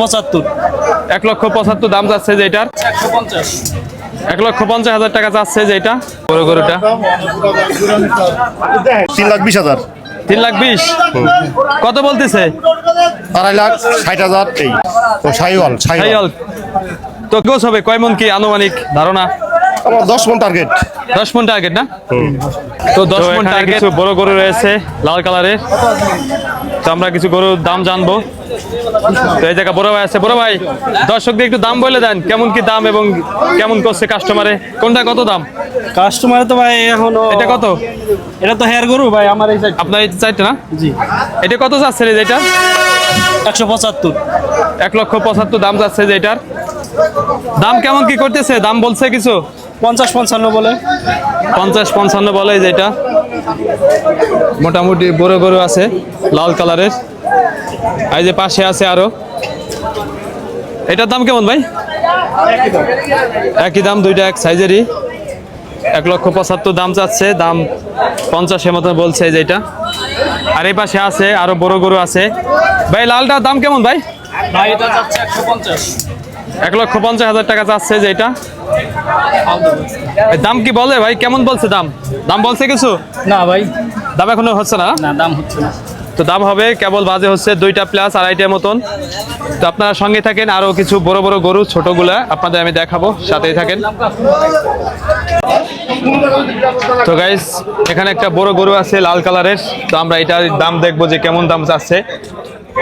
পঁচাত্তর। এক লক্ষ পঁচাত্তর দাম যাচ্ছে যে এটার। এক লক্ষ পঞ্চাশ হাজার টাকা যাচ্ছে যে এটা। বড় গরুটা। তিন লাখ বিশ হাজার। তিন লাখ বিশ। কত বলতেছে? আড়াই লাখ ষাট হাজার। এই। ও সাইওয়াল সাইওয়াল। তো গোছ হবে কয় মন কি আনুমানিক ধারণা? আমার দশ মন টার্গেট দশ মন টার্গেট না? তো দশ মন টার্গেট কিছু বড় গরু রয়েছে লাল কালারের। তো আমরা কিছু গরুর দাম জানব। তো এই জায়গা বড় ভাই আছে। বড় ভাই দর্শকদের একটু দাম বলে দেন কেমন কি দাম এবং কেমন করছে কাস্টমারে কোনটা কত দাম? কাস্টমার তো ভাই এখনও এটা কত? এটা তো হেয়ার গরু ভাই আমার এই সাইড আপনার এই চাইতে না? জি। এটা কত যাচ্ছে রে এটা একশো পঁচাত্তর। এক লক্ষ পঁচাত্তর দাম যাচ্ছে যে এটার দাম কেমন কি করতেছে? দাম বলছে কিছু? পঞ্চাশ পঞ্চান্ন বলে। পঞ্চাশ পঞ্চান্ন বলে যেটা মোটামুটি বড় গরু আছে লাল কালারের। এই যে পাশে আছে আরও। এটার দাম কেমন ভাই? একই দাম দুইটা এক সাইজেরই। এক লক্ষ পঁচাত্তর দাম চাচ্ছে দাম পঞ্চাশের মতো বলছে যেটা আর এই পাশে আছে আরও বড় গরু আছে। ভাই লালটার দাম কেমন ভাই? ভাই এটা যাচ্ছে একশো পঞ্চাশ। এক লক্ষ পঞ্চাশ হাজার টাকা চাচ্ছে যেটা এই দাম কি বলে ভাই? কেমন বলছে দাম? দাম বলছে কিছু? না ভাই। দাম এখনও হচ্ছে না? না দাম হচ্ছে না। তো দাম হবে কেবল বাজে হচ্ছে দুইটা প্লাস আড়াইটার মতন। তো আপনারা সঙ্গে থাকেন আরও কিছু বড় বড় গরু ছোটগুলা আপনাদের আমি দেখাবো সাথেই থাকেন। তো গাইস এখানে একটা বড় গরু আছে লাল কালারের। তো আমরা এটার দাম দেখব যে কেমন দাম যাচ্ছে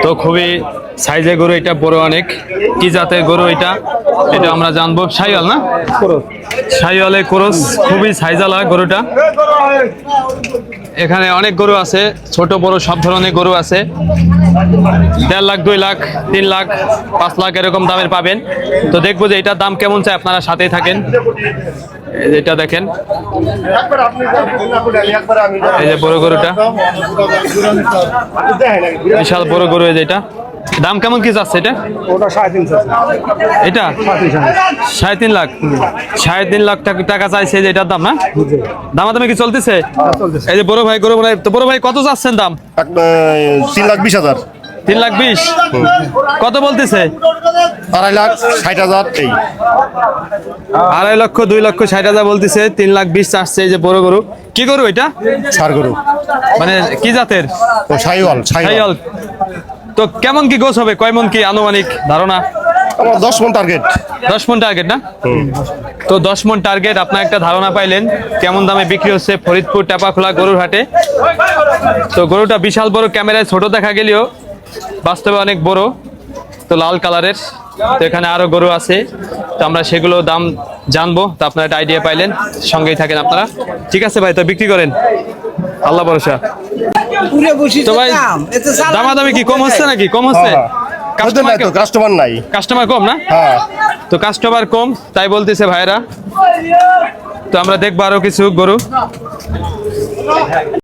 তো খুবই সাইজের গরু এটা বড় অনেক। কি জাতের গরু এটা? এটা আমরা জানব। সাইওয়াল না? সাইওয়ালে ক্রস। খুবই সাইজালা গরুটা। এখানে অনেক গরু আছে ছোট বড় সব ধরনের গরু আছে। দেড় লাখ দুই লাখ তিন লাখ পাঁচ লাখ এরকম দামের পাবেন। তো দেখব যে এটার দাম কেমন চাই আপনারা সাথেই থাকেন। এটা দেখেন। এই যে বড় গরুটা। বিশাল বড় গরু এই যে এটা। দাম কেমন কি যাচ্ছে এটা? ওটা সাড়ে তিনশো এটা? সাড়ে তিন লাখ। সাড়ে তিন লাখ টাকা- চাইছে যে এটার দাম না? দামাদামি কি চলতেছে? এই যে বড় ভাই গরু ভাই তো বড় ভাই কত যাচ্ছেন দাম? তিন লাখ বিশ হাজার। তিন লাখ বিশ? কত বলতেছে? আড়াই লাখ ষাট হাজার এই। আড়াই লক্ষ দুই লক্ষ ষাট হাজার বলতেছে তিন লাখ বিশ চাচ্ছে এই যে বড় গরু। কি গরু এটা? সার গরু। মানে কি জাতের? ও সাইওয়াল সাইওয়াল। তো কেমন কি গোছ হবে? কয় মন কি আনুমানিক ধারণা? আমার দশ মন টার্গেট দশ মন টার্গেট না? তো দশ মন টার্গেট আপনার একটা ধারণা পাইলেন কেমন দামে বিক্রি হচ্ছে ফরিদপুর টাপাখোলা গরুর হাটে? তো গরুটা বিশাল বড় ক্যামেরায় ছোট দেখা গেলেও বাস্তবে অনেক বড় তো লাল কালারের। তো এখানে আরও গরু আছে তো আমরা সেগুলো দাম জানব তো আপনারা একটা আইডিয়া পাইলেন সঙ্গেই থাকেন আপনারা। ঠিক আছে ভাই তো বিক্রি করেন। আল্লাহ ভরসা। তো ভাই দামাদামি কি কম হচ্ছে নাকি? কম হচ্ছে? কাস্টমার নাই। কাস্টমার কম না? হ্যাঁ। তো কাস্টমার কম তাই বলতেছে ভাইরা। তো আমরা দেখব আরও কিছু গরু।